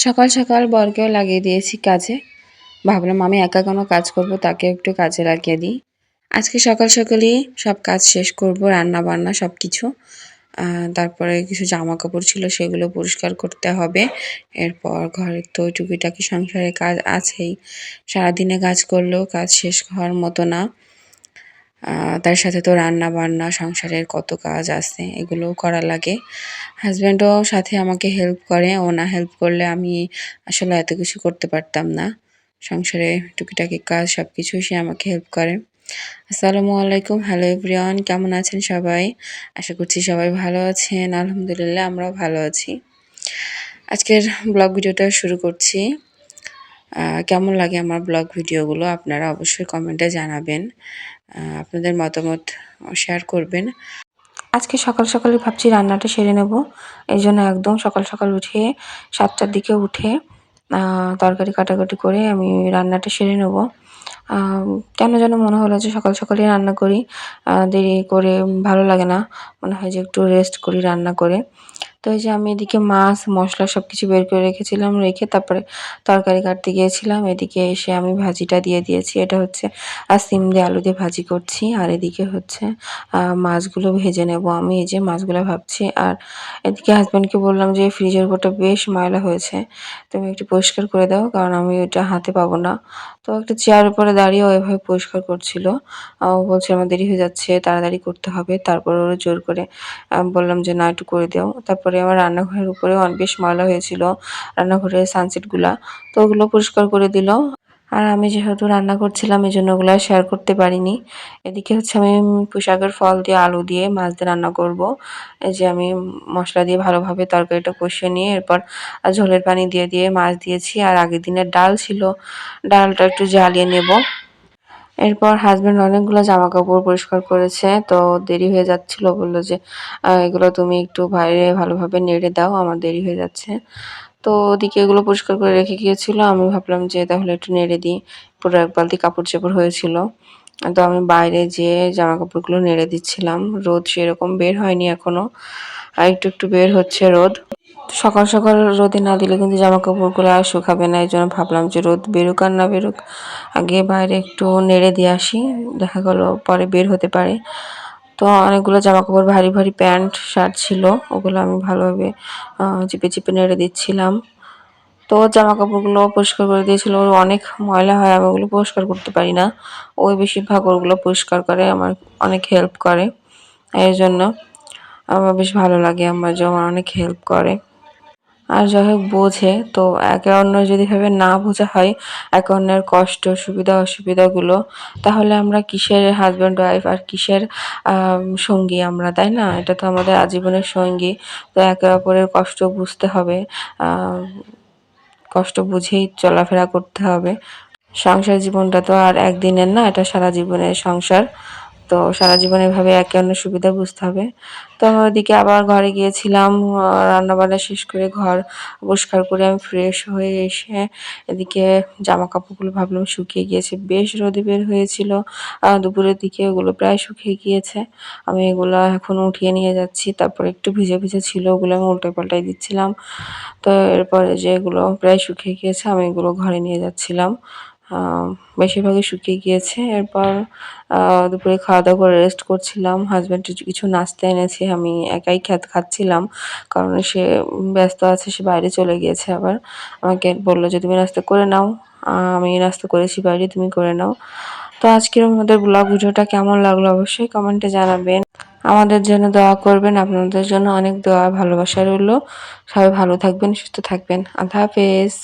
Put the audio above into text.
সকাল সকাল বরকেও লাগিয়ে দিয়েছি কাজে। ভাবলাম আমি একা কোনো কাজ করব, তাকে একটু কাজে লাগিয়ে দিই। আজকে সকাল সকালই সব কাজ শেষ করব রান্না বান্না সব কিছু। তারপরে কিছু জামা কাপড় ছিল, সেগুলো পরিষ্কার করতে হবে। এরপর ঘরের তো টুকিটাকি সংসারের কাজ আছেই। সারাদিনে কাজ করলেও কাজ শেষ হওয়ার মতো না। তার সাথে তো রান্না বান্না সংসারের কত কাজ আছে, এগুলোও করা লাগে। হাজব্যান্ডও সাথে আমাকে হেল্প করে ও না হেল্প করলে আমি আসলে এত কিছু করতে পারতাম না। সংসারে টুকিটাকি কাজ সব কিছুই সে আমাকে হেল্প করে। আসসালামু আলাইকুম হ্যালো এভরিওয়ান কেমন আছেন সবাই? আশা করছি সবাই ভালো আছেন, আলহামদুলিল্লাহ আমরাও ভালো আছি। আজকের ব্লগ ভিডিওটা শুরু করছি। কেমন লাগে আমার ব্লগ ভিডিওগুলো আপনারা অবশ্যই কমেন্টে জানাবেন। আপনাদের মতামত শেয়ার করবেন। আজকে সকাল সকালে ভাবছি রান্নাটা সেরে নেব। এই জন্য একদম সকাল সকাল উঠে সাতটার দিকে উঠে তরকারি কাটাকাটি করে আমি রান্নাটা সেরে নেব। কেন যেন মনে হলো যে সকাল সকালই রান্না করি দেরি করে ভালো লাগে না। মনে হয় যে একটু রেস্ট করি রান্না করে। তো এই যে আমি এদিকে মাছ, মশলা সব কিছু বের করে রেখেছিলাম, রেখে তারপরে তরকারি কাটতে গিয়েছিলাম। এদিকে এসে আমি ভাজিটা দিয়ে দিয়েছি। এটা হচ্ছে আর সিম দিয়ে আলু দিয়ে ভাজি করছি। আর এদিকে হচ্ছে মাছগুলো ভেজে নেব আমি। এই যে মাছগুলো ভাবছি। আর এদিকে হাজব্যান্ডকে বললাম যে ফ্রিজের উপরটা বেশ ময়লা হয়েছে। তুমি একটু পরিষ্কার করে দাও, কারণ আমি ওইটা হাতে পাবো না। তো একটা চেয়ার উপরে দাঁড়িয়ে ও এভাবে পরিষ্কার করছিল। বলছে, আমার দেরি হয়ে যাচ্ছে, তাড়াতাড়ি করতে হবে। তারপর ওরা জোর করে বললাম যে, না, একটু করে দাও। তারপরে আমার রান্নাঘরের উপরেও বেশ ময়লা হয়েছিল, রান্নাঘরের সানসেটগুলা তো ওগুলো পরিষ্কার করে দিল। আর আমি যেহেতু রান্না করছিলাম, এই জন্য ওগুলো শেয়ার করতে পারিনি। এদিকে হচ্ছে আমি পোশাকের ফল দিয়ে আলু দিয়ে মাছ দিয়ে রান্না করব। এই যে আমি মশলা দিয়ে ভালোভাবে তরকারিটা কষিয়ে নিয়ে এরপর ঝোলের পানি দিয়ে দিয়ে মাছ দিয়েছি। আর আগের দিনের ডাল ছিল, ডালটা একটু জ্বালিয়ে নেব। এরপর হাজব্যান্ড অনেকগুলো জামা কাপড় পরিষ্কার করেছে, তো দেরি হয়ে যাচ্ছিল বলল যে এগুলো তুমি একটু বাইরে ভালোভাবে নেড়ে দাও, আমার দেরি হয়ে যাচ্ছে। তো ওদিকে এগুলো পরিষ্কার করে রেখে গিয়েছিল। আমি ভাবলাম যে তাহলে একটু নেড়ে দিই। পুরো এক বালতি কাপড় চাপড় হয়েছিল। তো আমি বাইরে যেয়ে জামা কাপড়গুলো নেড়ে দিচ্ছিলাম। রোদ সেরকম বের হয়নি এখনও। আর একটু একটু বের হচ্ছে রোদ। সকাল সকাল রোদে না দিলে কিন্তু জামা কাপড়গুলো আর শুকাবে না। এই জন্য ভাবলাম যে রোদ বেরুক আর না বেরুক, আগে বাইরে একটু নেড়ে দিয়ে আসি। দেখা গেলো পরে বের হতে পারে। তো অনেকগুলো জামা কাপড় ভারী ভারী প্যান্ট, শার্ট ছিল। ওগুলো আমি ভালোভাবে চিপে চিপে নেড়ে দিচ্ছিলাম। তো জামা কাপড়গুলো পরিষ্কার করে দিয়েছিল। ওর অনেক ময়লা হয়, আমি ওগুলো পরিষ্কার করতে পারি না। ওই বেশিরভাগ ওগুলো পরিষ্কার করে, আমার অনেক হেল্প করে। এই জন্য আমার বেশ ভালো লাগে, আমার যে আমার অনেক হেল্প করে। আর যাই হোক বোঝে, তো একে অন্য যদি ভাবে না বোঝা হয়, একে অন্যের কষ্ট, সুবিধা, অসুবিধাগুলো, তাহলে আমরা কিসের হাজব্যান্ড ওয়াইফ আর কিসের সঙ্গী আমরা, তাই না? এটা তো আমাদের আজীবনের সঙ্গী, তো একে অপরের কষ্ট বুঝতে হবে কষ্ট বুঝেই চলাফেরা করতে হবে। সংসার জীবনটা তো আর একদিনের না, এটা সারা জীবনের সংসার। তো সারা জীবন এভাবে একে অন্য সুবিধা বুঝতে হবে। তো আমি ওইদিকে আবার ঘরে গিয়েছিলাম রান্নাবান্না শেষ করে ঘর পরিষ্কার করে আমি ফ্রেশ হয়ে এসে এদিকে জামা কাপড়গুলো ভাবলাম শুকিয়ে গিয়েছে, বেশ রোদে বের হয়েছিল। দুপুরের দিকে ওগুলো প্রায় শুকিয়ে গিয়েছে। আমি এগুলো এখন উঠিয়ে নিয়ে যাচ্ছি, তারপর একটু ভিজে ভিজে ছিল, ওগুলো আমি উল্টে পাল্টাই দিচ্ছিলাম। তো এরপরে যে এগুলো প্রায় শুকিয়ে গিয়েছে, আমি এগুলো ঘরে নিয়ে যাচ্ছিলাম। বেশিরভাগই শুকিয়ে গিয়েছে। এরপর দুপুরে খাওয়া দাওয়া করে রেস্ট করছিলাম। হাজব্যান্ড কিছু নাস্তা এনেছে, আমি একাই খেত খাচ্ছিলাম। কারণ সে ব্যস্ত আছে, সে বাইরে চলে গিয়েছে আবার। আমাকে বলল যে, তুমি নাস্তা করে নাও। আমি নাস্তা করেছি বাইরে, তুমি করে নাও। তো আজকের আমাদের ব্লগ ভিডিওটা কেমন লাগল অবশ্যই কমেন্টে জানাবেন। আমাদের জন্য দোয়া করবেন, আপনাদের জন্য অনেক দোয়া ভালোবাসা রইল। সবাই ভালো থাকবেন, সুস্থ থাকবেন। আল্লাহ হাফেজ।